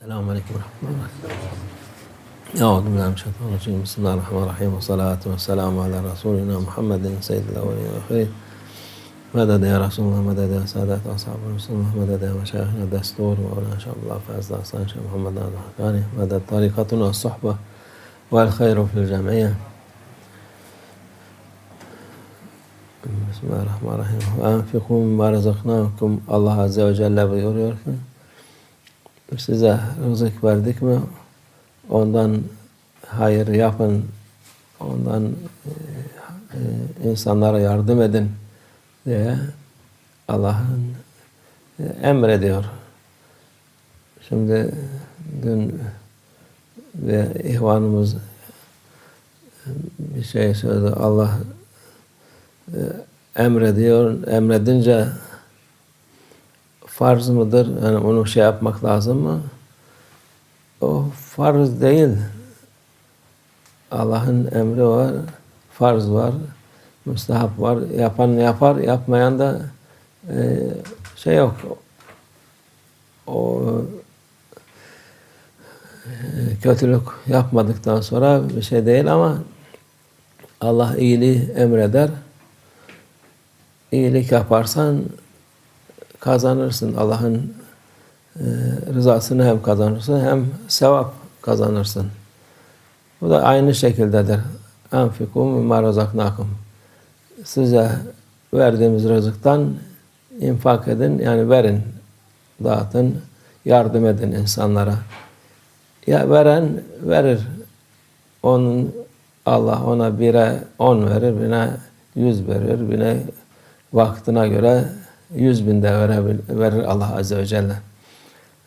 السلام عليكم ورحمة الله أعوذ بالله من الشيطان الرجيم. بسم الله الرحمن الرحيم. والصلاة والسلام على رسولنا محمد سيد الأولين والآخرين. مدد يا رسول الله مدد يا سادات أصحاب رسول الله مدد يا مشايخنا الدستور مولانا شاء الله فاز داستان شيخ محمد نادر الحقاني مدد طريقتنا الصحبة والخير في الجمعية. بسم الله الرحمن الرحيم. وأنفقوا مما رزقناكم. ve Celle buyuruyor ki size rızık verdik mi ondan hayır yapın ondan e, e, insanlara yardım edin diye Allah'ın e, emrediyor. Şimdi dün bir ihvanımız bir şey söyledi. Allah e, emrediyor. Emredince farz mıdır? Yani onu şey yapmak lazım mı? O farz değil. Allah'ın emri var, farz var, müstahap var. Yapan yapar, yapmayan da e, şey yok. O e, kötülük yapmadıktan sonra bir şey değil ama Allah iyiliği emreder. İyilik yaparsan kazanırsın. Allah'ın e, rızasını hem kazanırsın hem sevap kazanırsın. Bu da aynı şekildedir. Enfikum mimma razaknakum. Size verdiğimiz rızıktan infak edin, yani verin, dağıtın, yardım edin insanlara. Ya veren verir. Onun Allah ona bire on verir, birine yüz verir, birine vaktine göre yüz bin de verebil, verir Allah Azze ve Celle.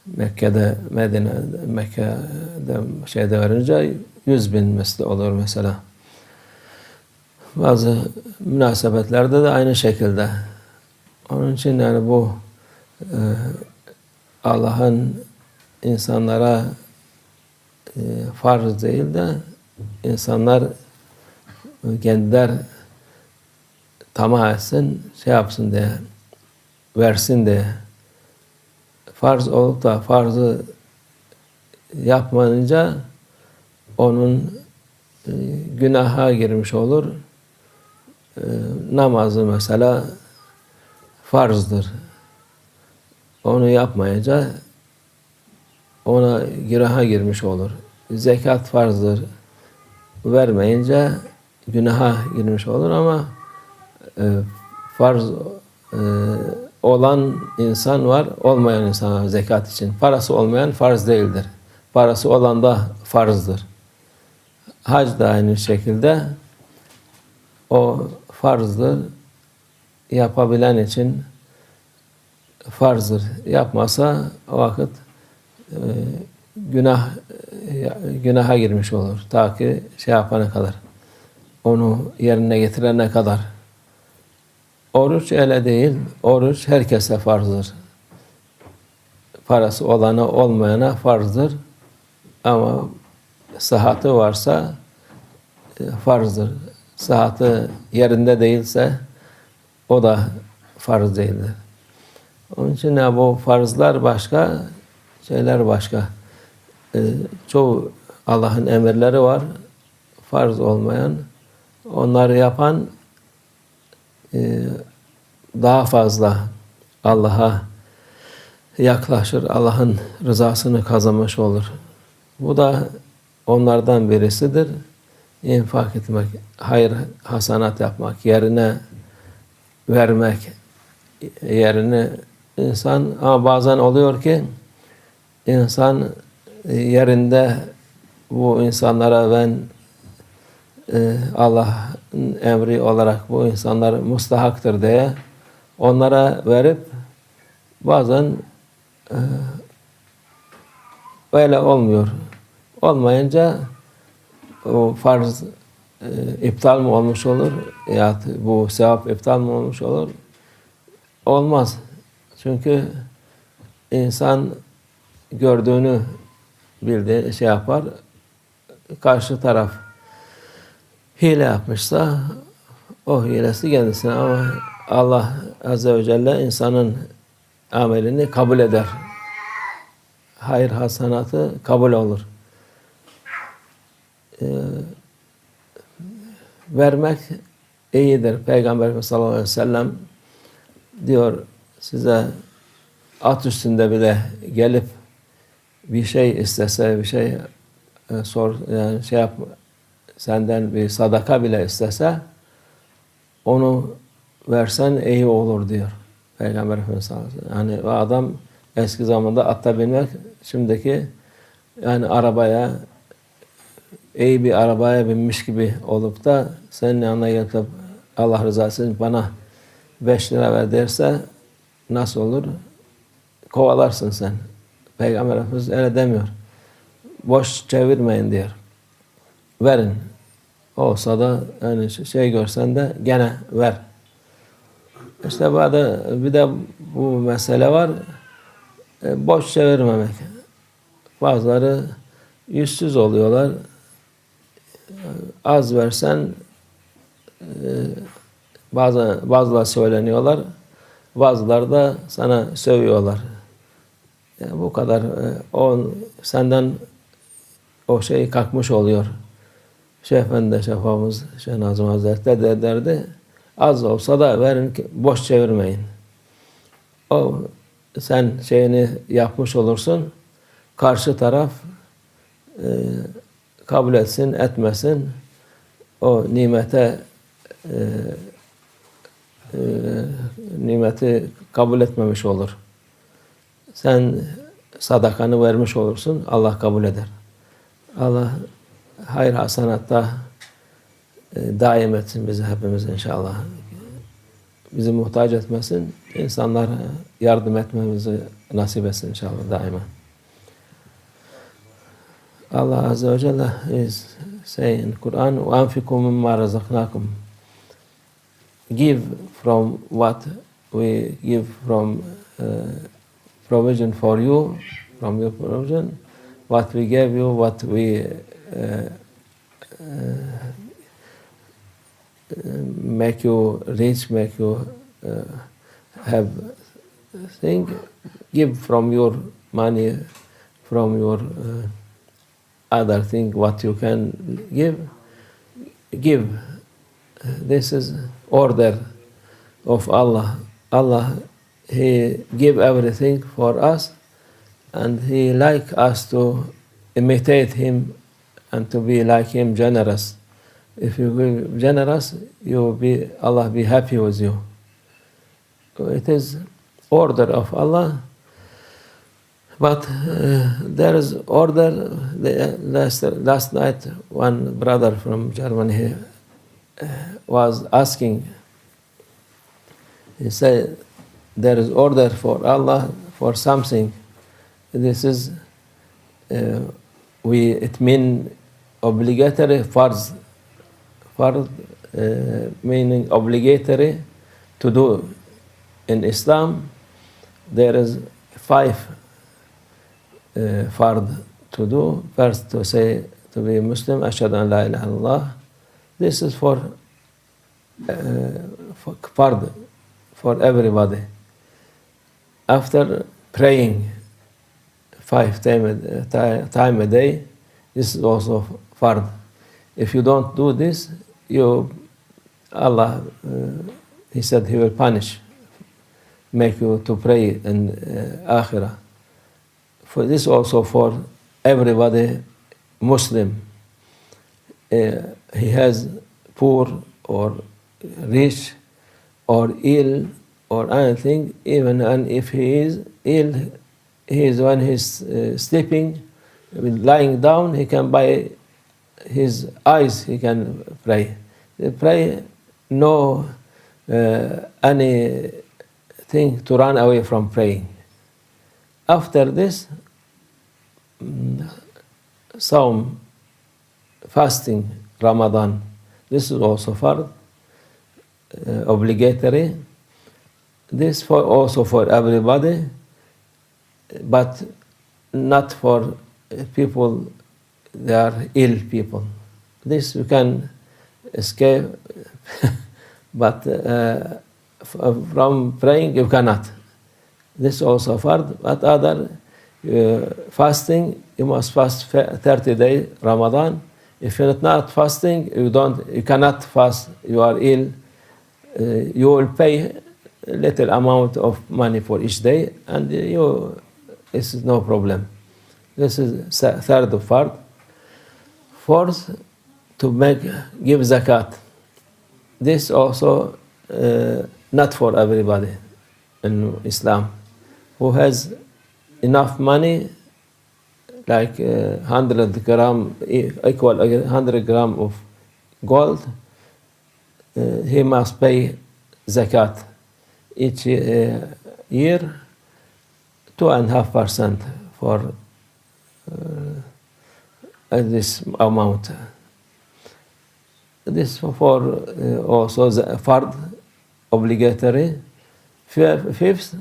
Mekke'de, Medine, Mekke'de şeyde verince yüz bin misli olur mesela. Bazı münasebetlerde de aynı şekilde. Onun için yani bu e, Allah'ın insanlara e, farz değil de insanlar kendiler tamah etsin, şey yapsın diye, versin diye. Farz olup da farzı yapmayınca onun e, günaha girmiş olur. E, namazı mesela farzdır. Onu yapmayınca ona günaha girmiş olur. Zekat farzdır. Vermeyince günaha girmiş olur ama e, farz e, olan insan var, olmayan insan var zekat için. Parası olmayan farz değildir. Parası olan da farzdır. Hac da aynı şekilde o farzdır. Yapabilen için farzdır. Yapmasa o vakit e, günah e, günaha girmiş olur. Ta ki şey yapana kadar. Onu yerine getirene kadar. Oruç öyle değil. Oruç herkese farzdır. Parası olana olmayana farzdır. Ama sıhhati varsa e, farzdır. Sıhhati yerinde değilse o da farz değildir. Onun için ya bu farzlar başka, şeyler başka. Ee, çoğu Allah'ın emirleri var. Farz olmayan. Onları yapan daha fazla Allah'a yaklaşır. Allah'ın rızasını kazanmış olur. Bu da onlardan birisidir. İnfak etmek, hayır hasanat yapmak, yerine vermek, yerine insan ama bazen oluyor ki insan yerinde bu insanlara ben Allah'ın emri olarak bu insanlar mustahaktır diye onlara verip bazen e, öyle olmuyor. Olmayınca o farz e, iptal mı olmuş olur? Ya bu sevap iptal mı olmuş olur? Olmaz. Çünkü insan gördüğünü bildiği şey yapar. Karşı taraf hile yapmışsa o hilesi kendisine ama Allah Azze ve Celle insanın amelini kabul eder. hayır hasanatı kabul olur. Ee, vermek iyidir. Peygamber sallallahu aleyhi ve sellem diyor size at üstünde bile gelip bir şey istese, bir şey e, sor, yani şey yap, senden bir sadaka bile istese onu versen iyi olur diyor. Peygamber Efendimiz sallallahu aleyhi ve sellem. Yani adam eski zamanda atta binmek şimdiki yani arabaya iyi bir arabaya binmiş gibi olup da senin yanına gelip Allah rızası için bana beş lira ver derse nasıl olur? Kovalarsın sen. Peygamber Efendimiz öyle demiyor. Boş çevirmeyin diyor. Verin. Olsa da yani şey görsen de gene ver. İşte bu da bir de bu mesele var. E, boş çevirmemek. Bazıları yüzsüz oluyorlar. Az versen e, bazı bazıları söyleniyorlar. Bazıları da sana sövüyorlar. Yani bu kadar e, o senden o şey kalkmış oluyor. Şeyh Efendi Şefamız Şeyh Nazım Hazretleri de derdi az olsa da verin ki boş çevirmeyin. O sen şeyini yapmış olursun. Karşı taraf e, kabul etsin, etmesin. O nimete e, e, nimeti kabul etmemiş olur. Sen sadakanı vermiş olursun, Allah kabul eder. Allah hayır hasanatta e, daim etsin bizi hepimiz inşallah. Bizi muhtaç etmesin, insanlara yardım etmemizi nasip etsin inşallah daima. Allah Azze ve Celle is saying in Quran, وَأَنْفِقُوا مِمَّا رَزَقْنَاكُمْ Give from what we give from uh, provision for you, from your provision, what we gave you, what we uh, uh, make you rich, make you have thing, give from your money, from your uh, other thing, what you can give, give. This is order of Allah. Allah, He give everything for us, and He like us to imitate Him and to be like Him, generous. If you be generous, you will be Allah be happy with you. It is order of Allah. But uh, there is order. The, last, last night, one brother from Germany uh, was asking. He said, "There is order for Allah for something. This is uh, we. It mean obligatory farz fard uh, meaning obligatory to do. In Islam there is five uh, to do. First to say to be Muslim ashhadu an la ilaha illallah. This is for uh, for for everybody. After praying five time time a day this is also fard if you don't do this you, Allah, uh, He said He will punish, make you to pray in uh, Akhirah. For this also for everybody Muslim. Uh, he has poor or rich or ill or anything, even and if he is ill, he is when he's uh, sleeping, lying down, he can buy his eyes, he can pray. Pray no uh, anything to run away from praying. After this, Psalm, fasting, Ramadan, this is also for uh, obligatory. This for also for everybody, but not for people they are ill people. This you can escape, but uh, from praying you cannot. This also fard, but other uh, fasting, you must fast 30 days Ramadan. If you're not fasting, you don't, you cannot fast. You are ill. Uh, you will pay a little amount of money for each day, and you, is no problem. This is third third part. Fourth, to make give zakat. This also uh, not for everybody in Islam. Who has enough money, like uh, 100 gram, equal 100 gram of gold, uh, he must pay zakat each uh, year, two and a half percent for uh, this amount. This for uh, also the fard obligatory. Fifth,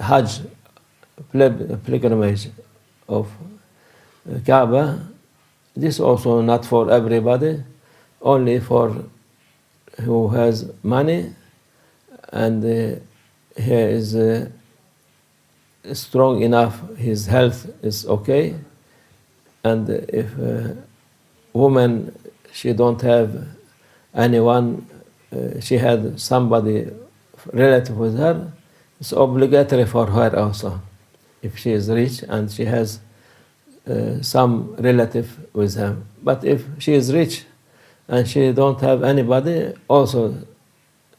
Hajj pilgrimage of uh, Kaaba. This also not for everybody, only for who has money and uh, he is uh, strong enough, his health is okay, and if a woman she don't have anyone, uh, she had somebody relative with her, it's obligatory for her also. If she is rich and she has uh, some relative with her, but if she is rich and she don't have anybody, also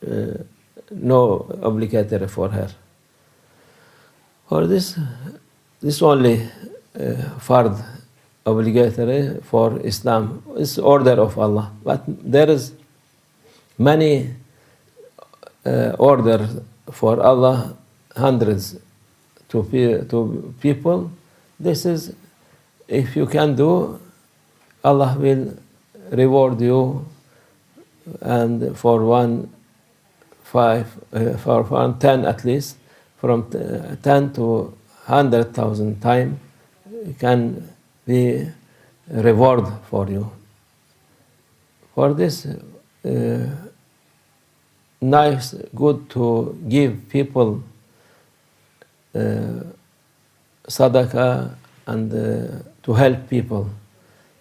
uh, no obligatory for her. For this, this only uh, fard obligatory for Islam. It's order of Allah. But there is many uh, order for Allah, hundreds to, pe- to people. This is, if you can do, Allah will reward you and for one five, uh, for one ten at least, from t- ten to hundred thousand time, you can be reward for you. For this, uh, nice, good to give people uh, and uh, to help people.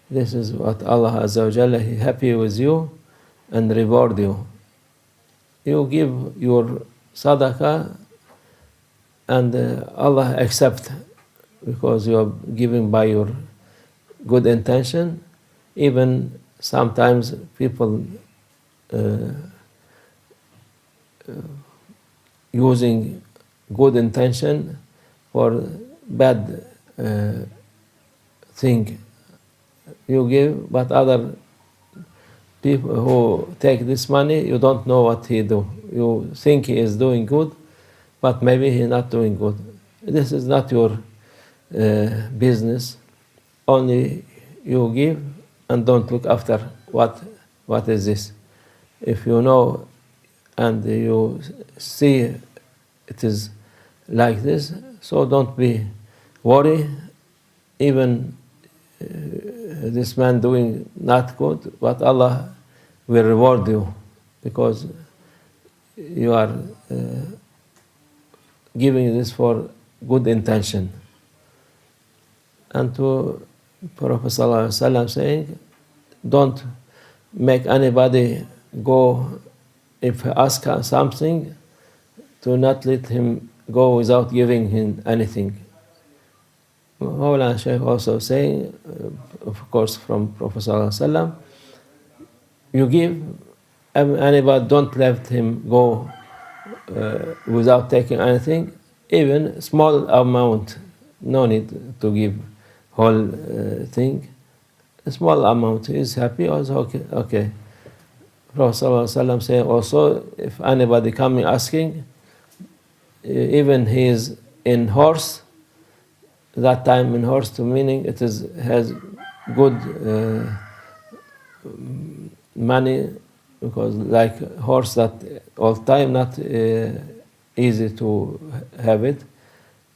This is what Allah Azza wa Jalla, He happy with you and reward you. You give your sadaqah and uh, Allah accept because you are giving by your good intention. Even sometimes people uh, uh, using good intention for bad uh, thing you give, but other people who take this money, you don't know what he do. You think he is doing good, but maybe he not doing good. This is not your uh, business. Only you give and don't look after what what is this. If you know and you see it is like this, so don't be worry. Even uh, this man doing not good, but Allah will reward you because you are uh, giving this for good intention. And to Prophet ﷺ saying, don't make anybody go if ask something, to not let him go without giving him anything. Mawlana Shaykh also saying, uh, of course, from Prophet ﷺ, you give anybody, don't let him go uh, without taking anything, even small amount, no need to give whole uh, thing. A small amount is happy, also okay. okay. Prophet say also, if anybody coming asking, even he is in horse, that time in horse to meaning it is has good uh, money because like horse that all time not uh, easy to have it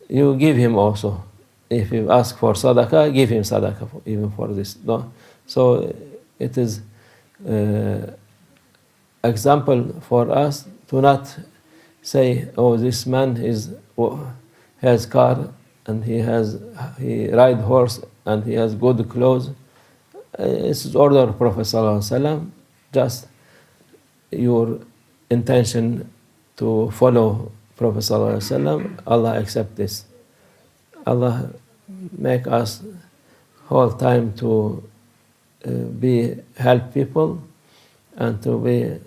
you give him also if you ask for sadaqah give him sadaqah for, even for this no so it is uh, example for us to not say oh this man is has car and he has he ride horse and he has good clothes. Uh, It's order of Prophet wasallam. Just your intention to follow Prophet wasallam. Allah accept this. Allah make us whole time to uh, be help people and to be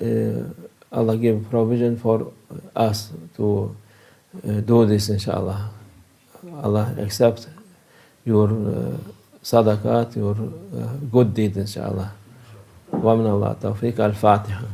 uh, Allah give provision for us to uh, do this inshallah. Allah accept your uh, sadaqat, your uh, good deed inshallah. ومن الله التوفيق الفاتحة